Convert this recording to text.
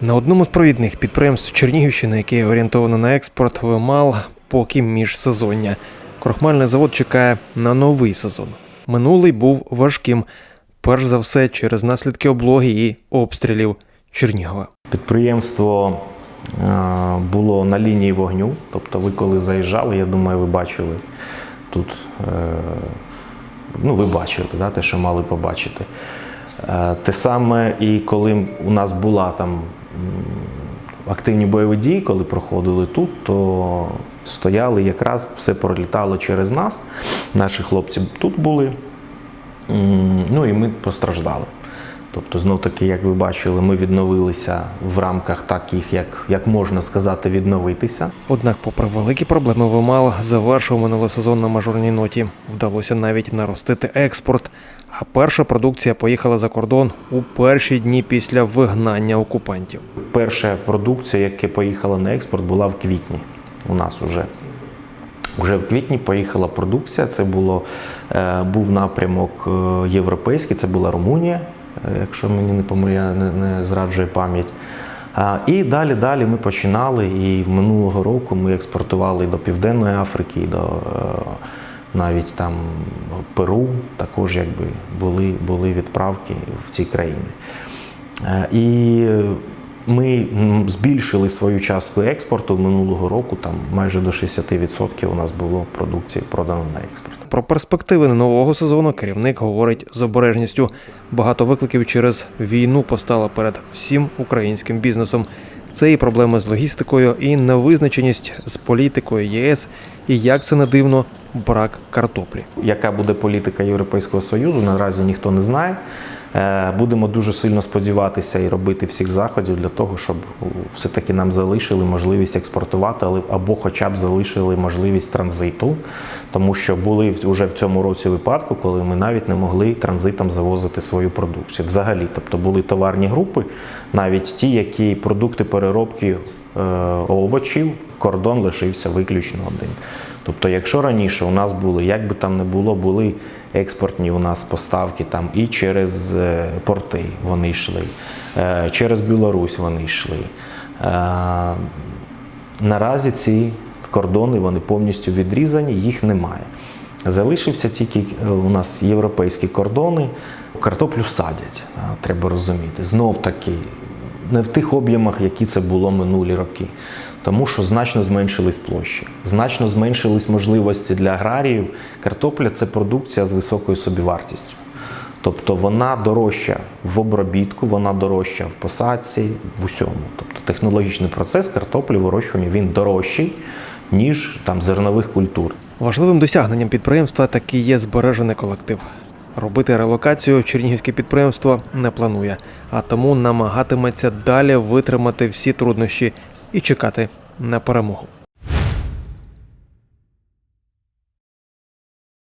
На одному з провідних підприємств Чернігівщини, яке орієнтовано на експорт, вимал поки міжсезоння. Крохмальний завод чекає на новий сезон. Минулий був важким, перш за все через наслідки облоги і обстрілів Чернігова. Підприємство е, було на лінії вогню. Тобто, ви коли заїжджали, я думаю, ви бачили тут. е, Ну, ви бачили да, те, що мали побачити. Е, Те саме, і коли у нас була там активні бойові дії, коли проходили тут, то стояли якраз все пролітало через нас. Наші хлопці тут були. Ну і ми постраждали. Тобто, знов таки, як ви бачили, ми відновилися в рамках таких, як, як можна сказати, відновитися. Однак, попри великі проблеми, Вимал завершив минулий сезон на мажорній ноті. Вдалося навіть наростити експорт. А перша продукція поїхала за кордон у перші дні після вигнання окупантів. Перша продукція, яка поїхала на експорт, була в квітні. У нас уже. Уже в квітні поїхала продукція. Це було, е, був напрямок е, європейський, це була Румунія, е, якщо мені не помиляє, не, не зраджує пам'ять. І далі далі ми починали. І минулого року ми експортували до Південної Африки, до навіть там Перу. Також якби були, були відправки в ці країни. Е, І ми збільшили свою частку експорту минулого року. Там майже до 60% у нас було продукції продано на експорт. Про перспективи нового сезону керівник говорить з обережністю. Багато викликів через війну постало перед всім українським бізнесом. Це і проблеми з логістикою, і невизначеність з політикою ЄС, і як це не дивно, брак картоплі. Яка буде політика Європейського Союзу, наразі ніхто не знає. Е, Будемо дуже сильно сподіватися і робити всіх заходів для того, щоб все-таки нам залишили можливість експортувати, або хоча б залишили можливість транзиту, тому що були вже в цьому році випадку, коли ми навіть не могли транзитом завозити свою продукцію. Взагалі, тобто були товарні групи, навіть ті, які продукти переробки е, овочів, кордон лишився виключно один. Тобто, якщо раніше у нас були, як би там не було, були експортні у нас поставки там і через е, порти вони йшли, е, через Білорусь вони йшли. Е, Наразі ці кордони вони повністю відрізані, їх немає. Залишився тільки е, у нас європейські кордони. Картоплю садять, треба розуміти. Знов таки, не в тих об'ємах, які це було минулі роки. Тому що значно зменшились площі, значно зменшились можливості для аграріїв. Картопля це продукція з високою собівартістю. Тобто вона дорожча в обробітку, вона дорожча в посадці, в усьому. Тобто технологічний процес картоплі вирощування він дорожчий, ніж там зернових культур. Важливим досягненням підприємства таки є збережений колектив. Робити релокацію чернігівське підприємство не планує, а тому намагатиметься далі витримати всі труднощі і чекати на перемогу.